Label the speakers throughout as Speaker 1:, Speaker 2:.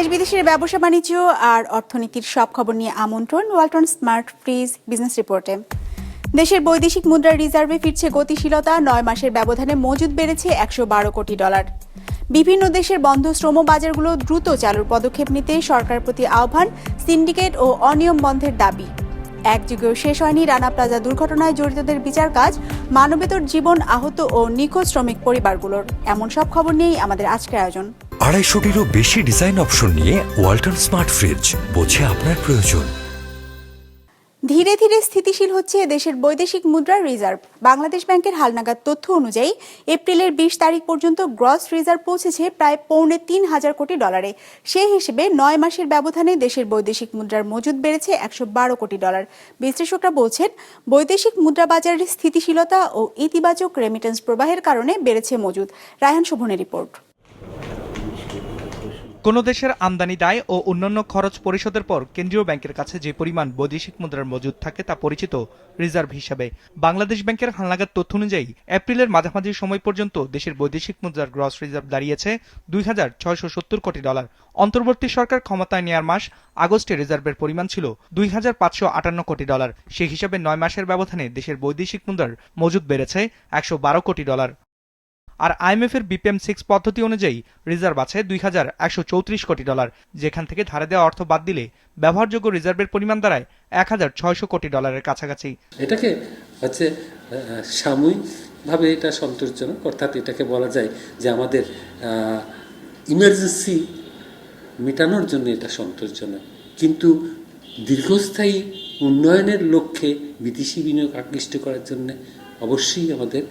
Speaker 1: দেশ বিদেশের ব্যবসা, বাণিজ্য আর অর্থনীতির সব খবর নিয়ে আমন্ত্রণ ওয়ালটন স্মার্ট ফ্রিজ বিজনেস রিপোর্টে। দেশের বৈদেশিক মুদ্রার রিজার্ভে ফিরছে গতিশীলতা। নয় মাসের ব্যবধানে মজুদ বেড়েছে একশো বারো কোটি ডলার। বিভিন্ন দেশের বন্ধ শ্রম বাজারগুলো দ্রুত চালুর পদক্ষেপ নিতে সরকারের প্রতি আহ্বান, সিন্ডিকেট ও অনিয়ম বন্ধের দাবি। এক যুগেও শেষ হয়নি রানা প্লাজা দুর্ঘটনায় জড়িতদের বিচার কাজ, মানবেতর জীবন আহত ও নিখোঁজ শ্রমিক পরিবারগুলোর। এমন সব খবর নিয়েই আমাদের আজকের আয়োজন।
Speaker 2: আড়াইশোটিরও বেশি ডিজাইন অপশন নিয়ে ওয়ালটন স্মার্ট ফ্রিজ বোঝে আপনার প্রয়োজন।
Speaker 1: ধীরে ধীরে স্থিতিশীল হচ্ছে দেশের বৈদেশিক মুদ্রার রিজার্ভ। বাংলাদেশ ব্যাংকের হালনাগাদ তথ্য অনুযায়ী, এপ্রিলের বিশ তারিখ পর্যন্ত গ্রস রিজার্ভ পৌঁছেছে প্রায় পৌনে তিন হাজার কোটি ডলারে। সেই হিসেবে নয় মাসের ব্যবধানে দেশের বৈদেশিক মুদ্রার মজুদ বেড়েছে একশো বারো কোটি ডলার। বিশ্লেষকরা বলছেন, বৈদেশিক মুদ্রা বাজারের স্থিতিশীলতা ও ইতিবাচক রেমিটেন্স প্রবাহের কারণে বেড়েছে মজুদ রায়হান শোভনের রিপোর্ট।
Speaker 3: কোনো দেশের আমদানি দায় ও অন্যান্য খরচ পরিশোধের পর কেন্দ্রীয় ব্যাংকের কাছে যে পরিমাণ বৈদেশিক মুদ্রার মজুদ থাকে তা পরিচিত রিজার্ভ হিসাবে। বাংলাদেশ ব্যাংকের হালনাগাদ তথ্য অনুযায়ী, এপ্রিলের মাঝামাঝি সময় পর্যন্ত দেশের বৈদেশিক মুদ্রার গ্রস রিজার্ভ দাঁড়িয়েছে দুই হাজার ছয়শো সত্তর কোটি ডলার। অন্তর্বর্তী সরকার ক্ষমতায় নেওয়ার মাস আগস্টে রিজার্ভের পরিমাণ ছিল দুই হাজার পাঁচশো আটান্ন কোটি ডলার। সেই হিসাবে নয় মাসের ব্যবধানে দেশের বৈদেশিক মুদ্রার মজুদ বেড়েছে একশো বারো কোটি ডলার। আর আইএমএফ এর বিপিএম সিক্স পদ্ধতি অনুযায়ী রিজার্ভ আছে দুই হাজার একশো চৌত্রিশ কোটি ডলার। যেখান থেকে ধারে দেওয়া অর্থ বাদ দিলে ব্যবহারযোগ্য রিজার্ভের পরিমাণ দাঁড়ায় এক হাজার ছয়শো কোটি ডলারের কাছাকাছি।
Speaker 4: এটাকে হচ্ছে সাময়িকভাবে এটা সন্তোষজনক, অর্থাৎ এটাকে বলা যায় যে আমাদের ইমার্জেন্সি মেটানোর জন্য এটা সন্তোষজনক। কিন্তু দীর্ঘস্থায়ী উন্নয়নের লক্ষ্যে বিদেশি বিনিয়োগ আকৃষ্ট করার জন্য অবশ্যই আমাদের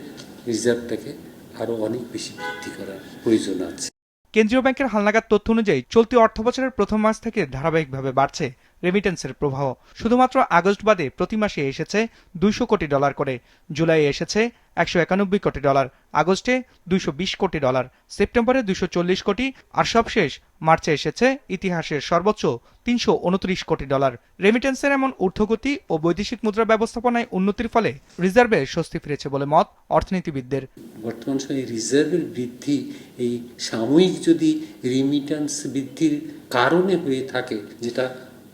Speaker 4: রিজার্ভটাকে আরও অনেক বেশি বৃদ্ধি করার প্রয়োজন আছে।
Speaker 3: কেন্দ্রীয় ব্যাংকের হালনাগাদ তথ্য অনুযায়ী চলতি অর্থবছরের প্রথম মাস থেকে ধারাবাহিকভাবে বাড়ছে। রেমিটেন্সের প্রবাহ। শুধুমাত্র আগস্ট বাদে প্রতি মাসে এসেছে দুইশো কোটি ডলার করে। জুলাই এসেছে একশো একানব্বই কোটি ডলার। আগস্টে দুইশো বিশ কোটি ডলার। সেপ্টেম্বরে দুইশো চল্লিশ কোটি। আর সবশেষ মার্চে এসেছে ইতিহাসের সর্বোচ্চ তিনশো উনত্রিশ কোটি ডলার। রেমিটেন্সের এমন ঊর্ধ্বগতি ও বৈদেশিক মুদ্রা ব্যবস্থাপনায় উন্নতির ফলে রিজার্ভে স্বস্তি ফিরেছে বলে মত অর্থনীতিবিদদের।
Speaker 4: বর্তমান সময়ে রিজার্ভের বৃদ্ধি এই সাময়িক যদি রিমিটেন্স বৃদ্ধির কারণে হয়ে থাকে, যেটা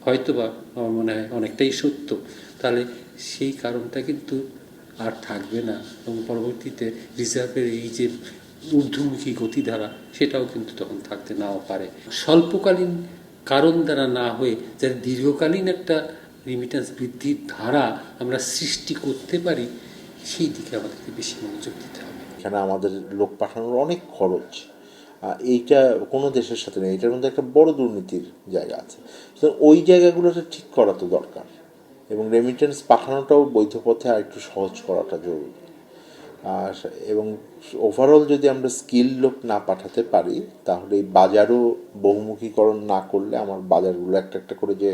Speaker 4: হয়তোবা আমার মনে হয় অনেকটাই সত্য। তাহলে সেই কারণটা কিন্তু আর থাকবে না এবং পরবর্তীতে রিজার্ভের এই যে ঊর্ধ্বমুখী গতিধারা সেটাও কিন্তু তখন থাকতে নাও পারে। স্বল্পকালীন কারণ দ্বারা না হয়ে যাতে দীর্ঘকালীন একটা রিমিটেন্স বৃদ্ধির ধারা আমরা সৃষ্টি করতে পারি, সেই দিকে আমাদেরকে বেশি মনোযোগ দিতে হবে।
Speaker 5: এখানে আমাদের লোক পাঠানোর অনেক খরচ। এইটা কোনো দেশের সাথে নেই, এটার মধ্যে একটা বড় দুর্নীতির জায়গা আছে। তো ওই জায়গাগুলোতে ঠিক করা তো দরকার এবং রেমিটেন্স পাঠানোটাও বৈধ পথে আর একটু সহজ করাটা জরুরি। আর এবং ওভারঅল যদি আমরা স্কিল লোক না পাঠাতে পারি, তাহলে এই বাজারও বহুমুখীকরণ না করলে আমার বাজারগুলো একটা একটা করে যে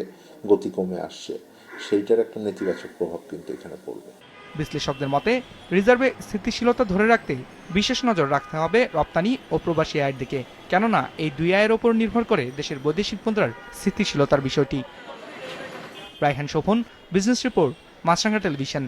Speaker 5: গতি কমে আসছে, সেইটার একটা নেতিবাচক প্রভাব কিন্তু এখানে পড়বে।
Speaker 3: বিশ্লেষকদের মতে, রিজার্ভে স্থিতিশীলতা ধরে রাখতে বিশেষ নজর রাখতে হবে রপ্তানি ও প্রবাসী আয়ের দিকে, কেননা এই দুই আয়ের ওপর নির্ভর করে দেশের বৈদেশিক মুদ্রার স্থিতিশীলতার বিষয়টি। Raihan Shovon, business report, Maasranga television.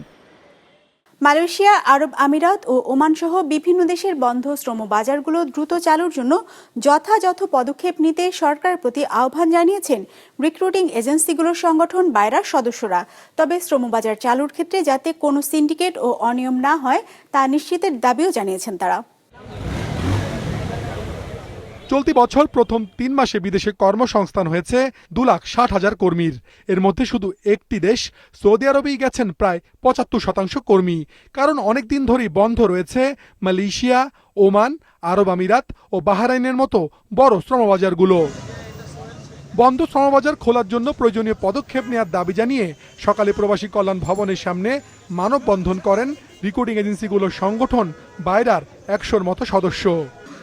Speaker 1: Malaysia, আরব আমিরাত ও ওমানসহ বিভিন্ন দেশের বন্ধ শ্রম বাজারগুলো দ্রুত চালুর জন্য যথাযথ পদক্ষেপ নিতে সরকার প্রতি আহ্বান জানিয়েছেন রিক্রুটিং এজেন্সিগুলোর সংগঠন বাইরার সদস্যরা। তবে শ্রমবাজার চালুর ক্ষেত্রে যাতে কোনো সিন্ডিকেট ও অনিয়ম না হয়, তা নিশ্চিতের দাবিও জানিয়েছেন তারা।
Speaker 6: চলতি বছর প্রথম তিন মাসে বিদেশে কর্মসংস্থান হয়েছে দু লাখ ষাট হাজার কর্মীর। এর মধ্যে শুধু একটি দেশ, সৌদি আরবেই গেছেন প্রায় পঁচাত্তর শতাংশ কর্মী। কারণ অনেক দিন ধরেই বন্ধ রয়েছে মালয়েশিয়া, ওমান, আরব আমিরাত ও বাহারাইনের মতো বড় শ্রমবাজারগুলো। বন্ধ শ্রমবাজার খোলার জন্য প্রয়োজনীয় পদক্ষেপ নেওয়ার দাবি জানিয়ে সকালে প্রবাসী কল্যাণ ভবনের সামনে মানববন্ধন করেন রিক্রুটিং এজেন্সিগুলোর সংগঠন বাইরার একশোর মতো সদস্য।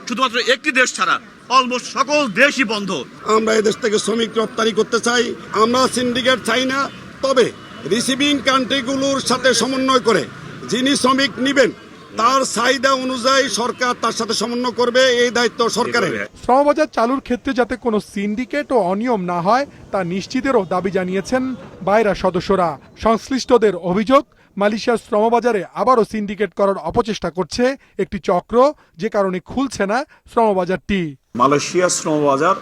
Speaker 7: শুধুমাত্র একটি দেশ ছাড়া অলমোস্ট সকল দেশই বন্ধ।
Speaker 8: আমরা এদেশ থেকে শ্রমিক রপ্তানি করতে চাই আমরা সিন্ডিকেট চাই না তবে রিসিভিং কান্ট্রিগুলোর সাথে সমন্বয় করে যিনি শ্রমিক নেবেন তার চাহিদা অনুযায়ী সরকার তার সাথে সমন্বয় করবে এই দায়িত্ব সরকারের।
Speaker 6: শ্রমবাজার চালুর ক্ষেত্রে যাতে কোনো সিন্ডিকেট ও অনিয়ম না হয় তা নিশ্চিতেরও দাবি জানিয়েছেন বাইরা সদস্যরা। সংশ্লিষ্টদের অভিযোগ মালয়েশিয়ার শ্রমবাজারে আবারও সিন্ডিকেট করার অপচেষ্টা করছে একটি চক্র যে কারণে খুলছে না শ্রমবাজারটি।
Speaker 7: মালয়েশিয়া শ্রমবাজার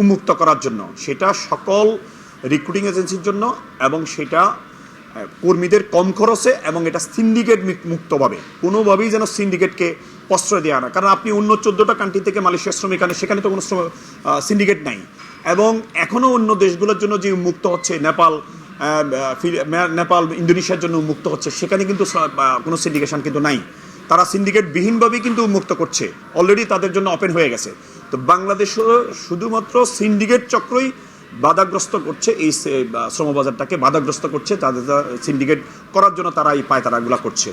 Speaker 9: উন্মুক্ত করার জন্য। সেটা সকল রিক্রুটিং এজেন্সির জন্য এবং সেটা কর্মীদের কম খরচে এবং এটা সিন্ডিকেট মুক্তভাবে। কোনোভাবেই যেন সিন্ডিকেটকে প্রশ্রয় দেওয়া না। কারণ আপনি অন্য চোদ্দোটা কান্ট্রি থেকে মালয়েশিয়ার শ্রমিক আনে সেখানে তো কোনো সিন্ডিকেট নাই। এবং এখনও অন্য দেশগুলোর জন্য যে উন্মুক্ত হচ্ছে, নেপাল নেপাল ইন্দোনেশিয়ার জন্য উন্মুক্ত হচ্ছে। সেখানে কিন্তু কোনো সিন্ডিকেশন কিন্তু নাই। তারা সিন্ডিকেট বিহীনভাবেই কিন্তু উন্মুক্ত করছে। অলরেডি তাদের জন্য ওপেন হয়ে গেছে। তো বাংলাদেশও শুধুমাত্র সিন্ডিকেট চক্রই বাধাগ্রস্ত করছে এই শ্রমবাজারটাকে বাধাগ্রস্ত করছে তাদের সিন্ডিকেট করার জন্য তারা এই পায়তারাগুলা করছে।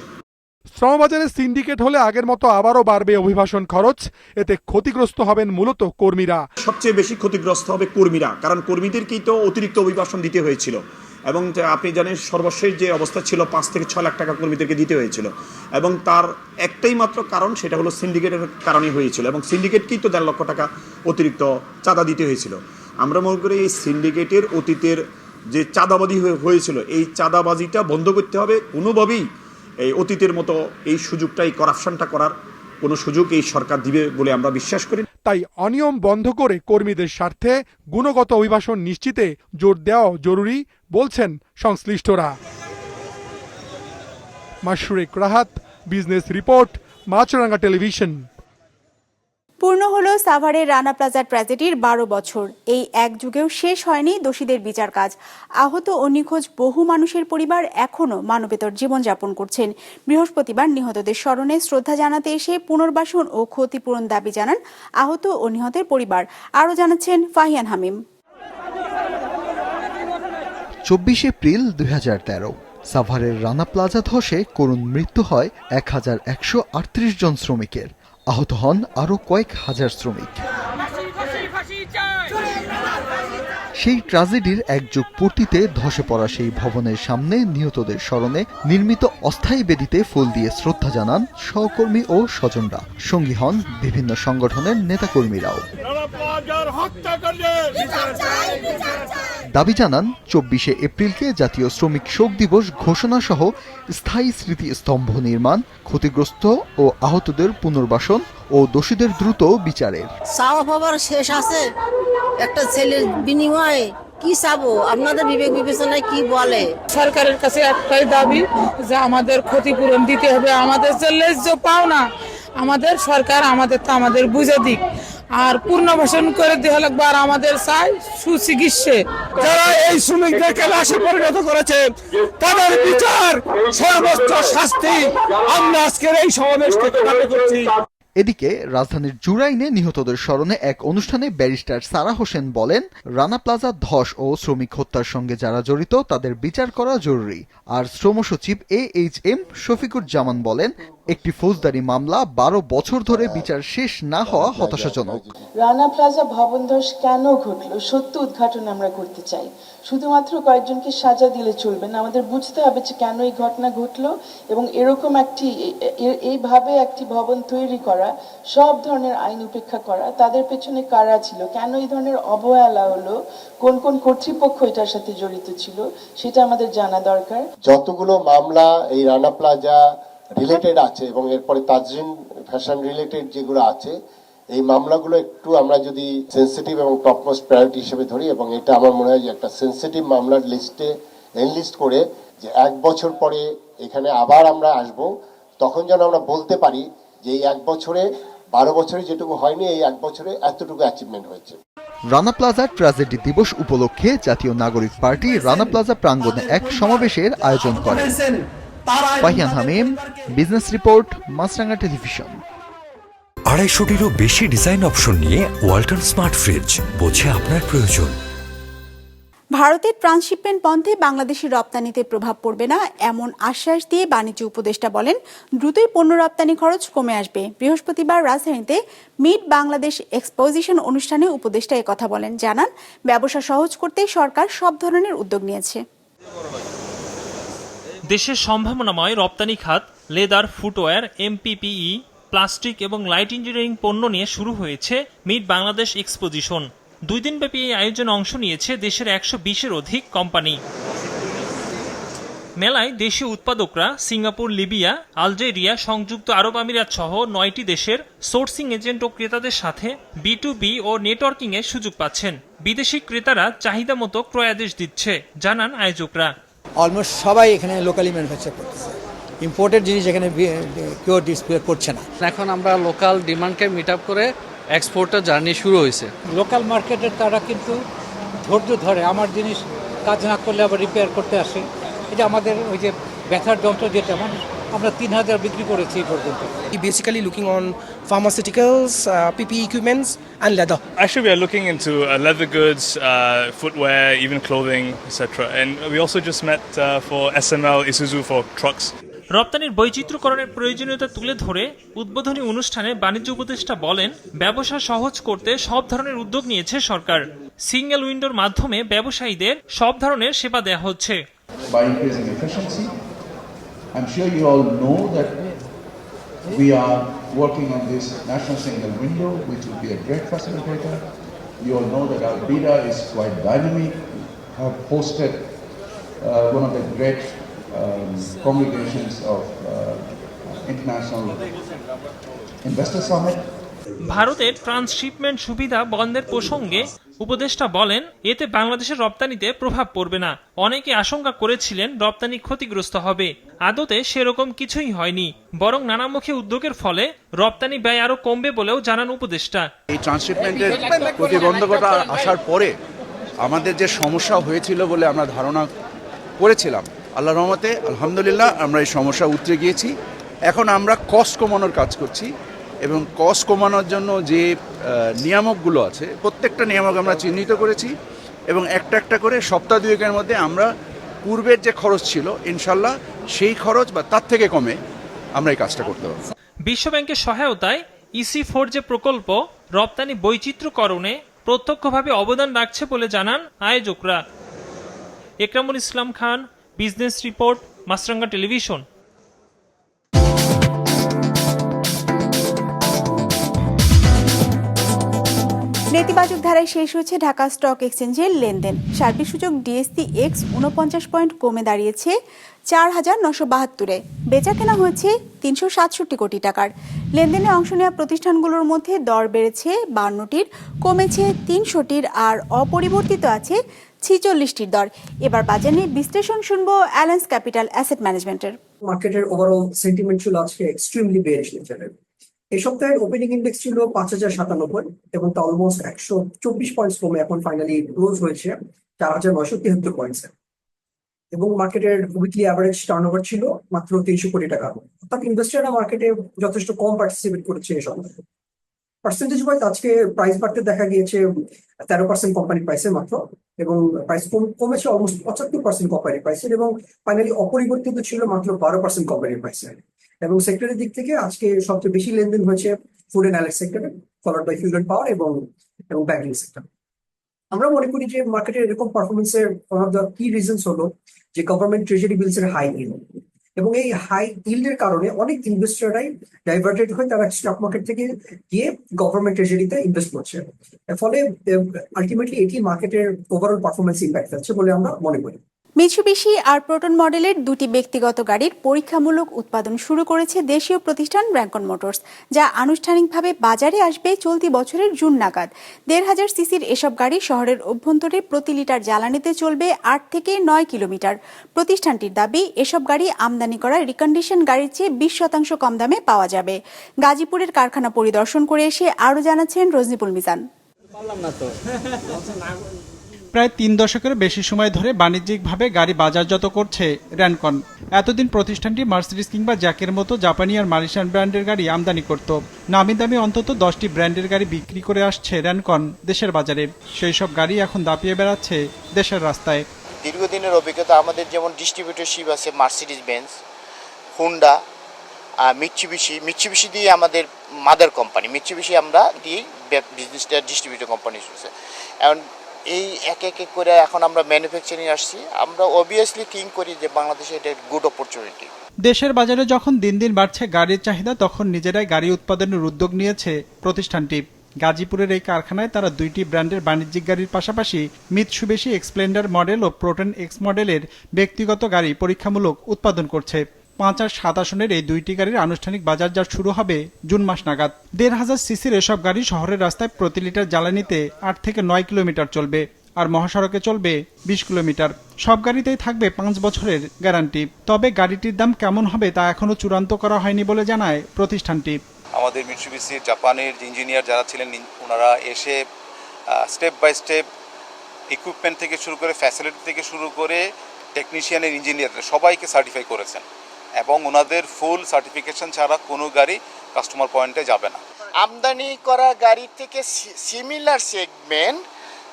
Speaker 6: শ্রমবাজারে সিন্ডিকেট হলে আগের মতো আবারও বাড়বে অভিবাসন খরচ। এতে ক্ষতিগ্রস্ত হবেন মূলত কর্মীরা।
Speaker 9: সবচেয়ে বেশি ক্ষতিগ্রস্ত হবে কর্মীরা। কারণ কর্মীদেরকেই তো অতিরিক্ত অভিবাসন দিতে হয়েছিল। এবং আপনি জানেন সর্বশেষ যে অবস্থা ছিল, পাঁচ থেকে ছয় লাখ টাকা কর্মীদেরকে দিতে হয়েছিল। এবং তার একটাই মাত্র কারণ, সেটা হলো সিন্ডিকেটের কারণে হয়েছিল। এবং সিন্ডিকেটকেই তো দেড় লক্ষ টাকা অতিরিক্ত চাঁদা দিতে হয়েছিল। আমরা মনে করি এই সিন্ডিকেটের অতীতের যে চাঁদাবাজি হয়ে- হয়েছিল, এই চাঁদাবাজিটা বন্ধ করতে হবে। কোনোভাবেই এই অতীতের মতো এই সুযোগটা, এই করাপশনটা করার কোনো সুযোগ এই সরকার দিবে বলে আমরা বিশ্বাস করি।
Speaker 6: তাই অনিয়ম বন্ধ করে কর্মীদের স্বার্থে গুণগত অভিবাসন নিশ্চিতে জোর দেওয়াও জরুরি, বলছেন সংশ্লিষ্টরা। Masurek Rahat, business report, Maasranga television.
Speaker 1: পূর্ণ হলো সাভারের রানা প্লাজার ট্র্যাজেডির বারো বছর। এই এক যুগেও শেষ হয়নি দোষীদের বিচার কাজ। আহত ও নিখোঁজ বহু মানুষের পরিবার এখনও মানবেতর জীবনযাপন করছেন। বৃহস্পতিবার নিহতদের স্মরণে শ্রদ্ধা জানাতে এসে পুনর্বাসন ও ক্ষতিপূরণ দাবি জানান আহত ও নিহতের পরিবার। আরও জানাচ্ছেন ফাহিয়ান হামিম।
Speaker 10: চব্বিশ এপ্রিল দুই হাজার তেরো, সাভারের রানা প্লাজা ধসে করুণ মৃত্যু হয় এক হাজার একশো আটত্রিশ জন শ্রমিকের। আহত হন আরও কয়েক হাজার শ্রমিক। সেই ট্রাজেডির এক যুগ পূর্তিতে ধসে পড়া সেই ভবনের সামনে নিহতদের স্মরণে নির্মিত অস্থায়ী বেদিতে ফুল দিয়ে শ্রদ্ধা জানান সহকর্মী ও স্বজনরা। সঙ্গী হন বিভিন্ন সংগঠনের নেতাকর্মীরাও। দাবি জানান চব্বিশে এপ্রিলকে জাতীয় শ্রমিক শোক দিবস ঘোষণা সহ স্থায়ী স্মৃতিস্তম্ভ নির্মাণ ক্ষতিগ্রস্ত ও আহতদের পুনর্বাসন ও দোষীদের দ্রুত বিচারের।
Speaker 11: চাওয়া পাবার শেষ আছে। একটা ছেলের বিনিময়ে কি চাবো? আপনাদের বিবেক বিবেচনায় কি বলে?
Speaker 12: সরকারের কাছে একটাই দাবি যে আমাদের ক্ষতিপূরণ দিতে হবে। আমাদের যে ন্যায্য পাওনা আমাদের সরকার আমাদের তো আমাদের বুঝে দিক। আর পুনর্বাসন করে দেওয়া লাগবে আর আমাদের চাই সুচিকিৎসে।
Speaker 7: যারা এই শ্রমিকদেরকে লাশে পরিণত করেছে, তাদের বিচার, সর্বোচ্চ শাস্তি আমরা আজকের এই সমাবেশ থেকে দাবি করছি।
Speaker 10: এদিকে রাজধানীর জুরাইনে নিহতদের স্মরণে এক অনুষ্ঠানে ব্যারিস্টার সারা হোসেন বলেন, রানা প্লাজা ধস ও শ্রমিক হত্যার সঙ্গে যারা জড়িত, তাদের বিচার করা জরুরি। আর শ্রম সচিব A H M Shafiqur Zaman বলেন একটি ফৌজদারি মামলা বারো বছর ধরে বিচার শেষ না হওয়া হতাশাজনক।
Speaker 13: রানা প্লাজা ভবন ধস কেন ঘটলো? সত্য উদ্ঘাটন আমরা করতে চাই। শুধুমাত্র কয়েকজনকে সাজা দিলে চলবে না। আমাদের বুঝতে হবে যে কেন এই ঘটনা ঘটলো এবং এরকম একটি এইভাবে একটি ভবন তৈরি করা সব ধরনের আইন উপেক্ষা করা তাদের পেছনে কারা ছিল? কেন এই ধরনের অবহেলা হলো? কোন কোন কর্তৃপক্ষ এটার সাথে জড়িত ছিল? সেটা আমাদের জানা দরকার।
Speaker 14: যতগুলো মামলা এই রানা প্লাজা রিলেটেড আছে এবং এরপরে তাজরিন ফ্যাশন রিলেটেড যেগুলো আছে এই মামলাগুলো একটু আমরা যদি সেন্সিটিভ এবং টপমোস্ট প্রায়োরিটি হিসেবে ধরি এবং এটা আমার মনে হয় যে একটা সেন্সিটিভ মামলার লিস্টে এনলিস্ট করে যে এক বছর পরে এখানে আবার আমরা আসব তখন যেন আমরা বলতে পারি যে এই এক বছরে বারো বছরে যেটুকু হয়নি এই এক বছরে এতটুকু অ্যাচিভমেন্ট হয়েছে।
Speaker 10: রানা প্লাজা ট্র্যাজেডি দিবস উপলক্ষে জাতীয় নাগরিক পার্টি রানা প্লাজা প্রাঙ্গণে এক সমাবেশের আয়োজন করে। Hamim business report Maasranga television.
Speaker 2: আড়াইশোটিরও বেশি ডিজাইন অপশন নিয়ে ওয়ালটন স্মার্ট ফ্রিজ বোঝে আপনার প্রয়োজন।
Speaker 1: ভারতের ট্রান্সশিপমেন্ট বন্ধে বাংলাদেশের রপ্তানিতে প্রভাব পড়বে না এমন আশ্বাস দিয়ে বাণিজ্য উপদেষ্টা বলেন দ্রুতই পণ্য রপ্তানি খরচ কমে আসবে। বৃহস্পতিবার রাজধানীতে মিট বাংলাদেশ এক্সপোজিশন অনুষ্ঠানে উপদেষ্টা কথা বলেন জানান ব্যবসা সহজ করতে সরকার সব ধরনের উদ্যোগ নিয়েছে।
Speaker 15: দেশের সম্ভাবনাময় রপ্তানি খাত, লেদার, ফুটওয়্যার, এমপিপিই, প্লাস্টিক এবং লাইট ইঞ্জিনিয়ারিং পণ্য নিয়ে শুরু হয়েছে মিট বাংলাদেশ এক্সপোজিশন। দুই দিনব্যাপী এই আয়োজনে অংশ নিয়েছে দেশের একশো বিশের অধিক কোম্পানি। মেলায় দেশীয় উৎপাদকরা সিঙ্গাপুর, লিবিয়া, আলজেরিয়া, সংযুক্ত আরব আমিরাত সহ নয়টি দেশের সোর্সিং এজেন্ট ও ক্রেতাদের সাথে বি টু বি ও নেটওয়ার্কিং এর সুযোগ পাচ্ছেন। বিদেশি ক্রেতারা চাহিদা মতো ক্রয়াদেশ দিচ্ছে, জানান আয়োজকরা।
Speaker 16: অলমোস্ট সবাই এখানে লোকালি ম্যানুফ্যাকচার করতেছে। ইম্পোর্টেড জিনিস এখানে কেউ ডিসপ্লে করছে না।
Speaker 17: এখন আমরা লোকাল ডিমান্ডকে মিট আপ করে এক্সপোর্টের জার্নি শুরু হয়েছে।
Speaker 16: লোকাল মার্কেটের তারা কিন্তু ধৈর্য ধরে আমার জিনিস কাজ না করলে আবার রিপেয়ার করতে আসে। এটা আমাদের ওই যে ব্যথার যন্ত্র যেটা মানে আমরা তিন হাজার বিক্রি করেছি এই পর্যন্ত
Speaker 17: basically looking on pharmaceuticals PP equipments and leather
Speaker 7: Actually, we are looking into uh, leather goods, uh, footwear, even clothing, etc. And we also just met uh, for SML Isuzu for trucks.
Speaker 15: রপ্তানির বৈচিত্র্যকরণের প্রয়োজনীয়তা তুলে ধরে উদ্বোধনী অনুষ্ঠানে বাণিজ্য উপদেষ্টা বলেন ব্যবসা সহজ করতে সব ধরনের উদ্যোগ নিয়েছে সরকার সিঙ্গেল উইন্ডোর মাধ্যমে ব্যবসায়ীদের সব ধরনের সেবা দেওয়া হচ্ছে
Speaker 18: by increasing efficiency. I'm sure you all know that we are working on this national single window, which will be a great facilitator. You all know that beta is quite dynamic, have hosted uh, one of the great um, congregations of uh, International Investor Summit.
Speaker 15: ভারতের transshipment সুবিধা বন্ধের প্রসঙ্গে উপদেষ্টা বলেন, এতে বাংলাদেশের রপ্তানিতে প্রভাব পড়বে না। অনেকে আশঙ্কা করেছিলেন রপ্তানি ক্ষতিগ্রস্ত হবে। আদতে সেরকম কিছুই হয়নি। বরং নানামুখী উদ্যোগের ফলে রপ্তানি ব্যয় আরও কমবে বলেও জানান উপদেষ্টা।
Speaker 18: এই ট্রান্সশিপমেন্টের প্রতিবন্ধকতা আসার পরে আমাদের যে সমস্যা হয়েছিল বলে আমরা ধারণা করেছিলাম আল্লাহ রহমতে আলহামদুলিল্লাহ আমরা এই সমস্যা উতরে গিয়েছি। এখন আমরা কস্ট কমানোর কাজ করছি। এবং কস কমানোর জন্য যে নিয়ামকগুলো আছে, প্রত্যেকটা নিয়ামক আমরা চিহ্নিত করেছি এবং একটা একটা করে সপ্তাহ দুয়েকের মধ্যে আমরা পূর্বের যে খরচ ছিল, ইনশাল্লাহ সেই খরচ বা তার থেকে কমে আমরা এই কাজটা করতে পারব।
Speaker 15: বিশ্বব্যাংকের সহায়তায় ইসি ফোর যে প্রকল্প, রপ্তানি বৈচিত্র্যকরণে প্রত্যক্ষভাবে অবদান রাখছে বলে জানান আয়োজকরা। Ekramul Islam Khan, business report, Maasranga television.
Speaker 1: নেতিবাচক ধারায় শেষ হয়েছে ঢাকা স্টক এক্সচেঞ্জের লেনদেন। সার্বিক সূচক ডিএসসি এক্স উনপঞ্চাশ পয়েন্ট কমে দাঁড়িয়েছে চার হাজার নশো বাহাত্তরে। বেচা কেনা হয়েছে তিনশো সাতষট্টি কোটি টাকার। লেনদেনে অংশ নেওয়া প্রতিষ্ঠানগুলোর মধ্যে দর বেড়েছে বান্নটির, কমেছে তিনশোটির আর অপরিবর্তিত আছে ছিচল্লিশটির দর। এবার বাজার নিয়ে বিশ্লেষণ শুনব অ্যালেন্স ক্যাপিটাল অ্যাসেট ম্যানেজমেন্টের।
Speaker 16: মার্কেটের ওভারঅল সেন্টিমেন্ট ছিল আজকে এক্সট্রিমলি বেয়ারিশ নেচারের এই সপ্তাহের ওপেনিং ইন্ডেক্স ছিল পাঁচ হাজার সাতানব্বই এবং তা অলমোস্ট একশো চব্বিশ পয়েন্টস কমে এখন ফাইনালি ক্লোজ হয়েছে চার হাজার নয়শো তিহাত্তর পয়েন্টসে এবং মার্কেটের উইকলি অ্যাভারেজ টার্ন ওভার ছিল মাত্র তিনশো কোটি টাকা। অর্থাৎ ইনভেস্টাররা মার্কেটে যথেষ্ট কম পার্টিসিপেট করেছে এই সপ্তাহে। পার্সেন্টেজ ওয়াইজ আজকে প্রাইস বাড়তে দেখা গিয়েছে তেরো পার্সেন্ট কোম্পানি প্রাইসের মাত্র এবং প্রাইস কমেছে অলমোস্ট পঁচাত্তর পার্সেন্ট কোম্পানি প্রাইসের এবং ফাইনালি অপরিবর্তিত ছিল মাত্র বারো পার্সেন্ট কোম্পানির প্রাইসের এবং সেক্টরের দিক থেকে আজকে সবচেয়ে বেশি লেনদেন হয়েছে ফুড অ্যান্ড অ্যালেক্স সেক্টরে ফলোড বাই ফিউল পাওয়ার এবং এবং ব্যাংকিং সেক্টর আমরা মনে করি যে মার্কেটের এরকম পারফরমেন্সের one of the key reasons হলো যে গভর্নমেন্ট ট্রেজারি বিলস এর হাই ইল্ড এবং এই হাই ইল্ডের কারণে অনেক ইনভেস্টররাই ডাইভার্টেড হয়ে তারা স্টক মার্কেট থেকে গিয়ে গভর্নমেন্ট ট্রেজারিতে ইনভেস্ট করছে। ফলে আলটিমেটলি এটি মার্কেটের ওভারঅল পারফরমেন্স ইম্প্যাক্ট ফেলছে বলে আমরা মনে করি।
Speaker 1: মিৎসুবিশি আর প্রোটন মডেলের দুটি ব্যক্তিগত গাড়ির পরীক্ষামূলক উৎপাদন শুরু করেছে দেশীয় প্রতিষ্ঠান র্যাঙ্কন মোটরস যা আনুষ্ঠানিকভাবে বাজারে আসবে চলতি বছরের জুন নাগাদ। দেড় হাজার সিসির এসব গাড়ি শহরের অভ্যন্তরে প্রতি লিটার জ্বালানিতে চলবে আট থেকে নয় কিলোমিটার। প্রতিষ্ঠানটির দাবি এসব গাড়ি আমদানি করা রিকন্ডিশন গাড়ির চেয়ে বিশ শতাংশ কম দামে পাওয়া যাবে। গাজীপুরের কারখানা পরিদর্শন করে এসে আরও জানাচ্ছেন রজনীপুল মিজান।
Speaker 19: প্রায় তিন দশকের বেশি সময় ধরে বাণিজ্যিকভাবে গাড়ি বাজারজাত করছে র্যানকন। এতদিন প্রতিষ্ঠানটি মার্সিডিস কিংবা জ্যাকের মতো জাপানি আর মালয়েশিয়ান ব্র্যান্ডের গাড়ি আমদানি করত। নামি দামি অন্তত দশটি ব্র্যান্ডের গাড়ি বিক্রি করে আসছে র্যানকন দেশের বাজারে। সেই সব গাড়ি এখন দাপিয়ে বেড়াচ্ছে দেশের রাস্তায়।
Speaker 20: দীর্ঘদিনের অভিজ্ঞতা আমাদের যেমন ডিস্ট্রিবিউটরশিপ আছে Mercedes Benz Honda Mitsubishi Mitsubishi দিয়ে আমাদের মাদার কোম্পানি মিচ্ছিবিশি আমরা দিয়ে বিজনেসটা ডিস্ট্রিবিউটর কোম্পানি হচ্ছে এখন এই এক এক করে এখন আমরা ম্যানুফ্যাকচারিং আসছি। আমরা অবভিয়াসলি থিঙ্ক করি যে বাংলাদেশে এটা গুড অপরচুনিটি
Speaker 19: দেশের বাজারে যখন দিন দিন বাড়ছে গাড়ির চাহিদা, তখন নিজেরাই গাড়ি উৎপাদনের উদ্যোগ নিয়েছে প্রতিষ্ঠানটি। গাজীপুরের এই কারখানায় তারা দুইটি ব্র্যান্ডের বাণিজ্যিক গাড়ির পাশাপাশি মিতসুবেশি এক্সপ্লেন্ডার মডেল ও প্রোটন এক্স মডেলের ব্যক্তিগত গাড়ি পরীক্ষামূলক উৎপাদন করছে। পাঁচ আর সাত আসনের এই দুইটি গাড়ির আনুষ্ঠানিক বাজারজাত শুরু হবে জুন মাস নাগাদ। দেড় হাজার সিসির এসব গাড়ি শহরের রাস্তায় প্রতি লিটার জ্বালানিতে আট থেকে নয় কিলোমিটার চলবে আর মহাসড়কে চলবে বিশ কিলোমিটার। সব গাড়িতেই থাকবে পাঁচ বছরের গ্যারান্টি। তবে গাড়িটির দাম কেমন হবে তা এখনও চূড়ান্ত করা হয়নি বলে জানায় প্রতিষ্ঠানটি।
Speaker 21: আমাদের মিটসুবিসির জাপানের ইঞ্জিনিয়ার যারা ছিলেন, ওনারা এসে স্টেপ বাই স্টেপ ইকুইপমেন্ট থেকে শুরু করে ফ্যাসিলিটি থেকে শুরু করে টেকনিশিয়ানের ইঞ্জিনিয়ার সবাইকে সার্টিফাই করেছেন। এবং ওনাদের ফুল সার্টিফিকেশন ছাড়া কোনো গাড়ি কাস্টমার পয়েন্টে যাবে না।
Speaker 20: আমদানি করা গাড়ি থেকে সিমিলার সেগমেন্ট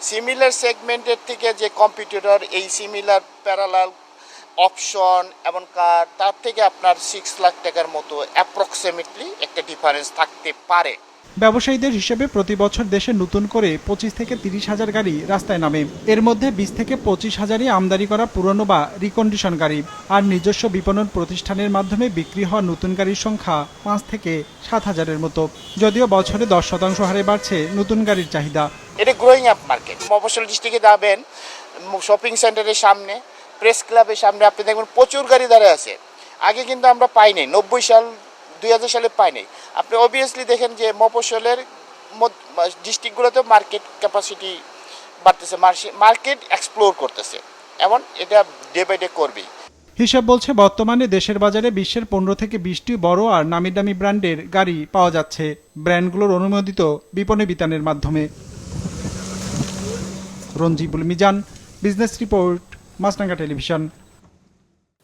Speaker 20: সিমিলার সেগমেন্টের থেকে যে কম্পিউটার এই সিমিলার প্যারালাল অপশন এবং কার তার থেকে আপনার সিক্স লাখ টাকার মতো অ্যাপ্রক্সিমেটলি একটা ডিফারেন্স থাকতে পারে।
Speaker 19: ব্যবসায়ীদের হিসেবে প্রতি বছর দেশে নতুন করে পঁচিশ থেকে তিরিশ হাজার গাড়ি রাস্তায় নামে। এর মধ্যে বিশ থেকে পঁচিশ হাজারই আমদানি করা পুরনো বা রিকন্ডিশন গাড়ি আর নিজস্ব বিপণন প্রতিষ্ঠানের মাধ্যমে বিক্রি হওয়া নতুন গাড়ির সংখ্যা পাঁচ থেকে সাত হাজারের মতো। যদিও বছরে দশ শতাংশ হারে বাড়ছে নতুন গাড়ির চাহিদা।
Speaker 20: এটা গ্রোয়িং আপ মার্কেট মফস্বল ডিস্ট্রিক্টে যাবেন শপিং সেন্টারের সামনে প্রেস ক্লাবের সামনে আপনি দেখবেন প্রচুর গাড়ি দাঁড়ায় আছে। আগে কিন্তু আমরা পাইনি নব্বই সাল দুই হাজার সালে পাইনি আপনি অবভিয়াসলি দেখেন যে মফস্বলের ডিস্ট্রিক্টগুলোতে মার্কেট ক্যাপাসিটি বাড়তেছে মার্কেট এক্সপ্লোর করতেছে। এমন এটা ডে বাই ডে করবেই।
Speaker 19: হিসাব বলছে বর্তমানে দেশের বাজারে বিশ্বের পনেরো থেকে বিশটি বড় আর নামি দামি ব্র্যান্ডের গাড়ি পাওয়া যাচ্ছে। ব্র্যান্ডগুলোর অনুমোদিত বিপণী বিতানের মাধ্যমে। Ranjibul Mizan business report Maasranga television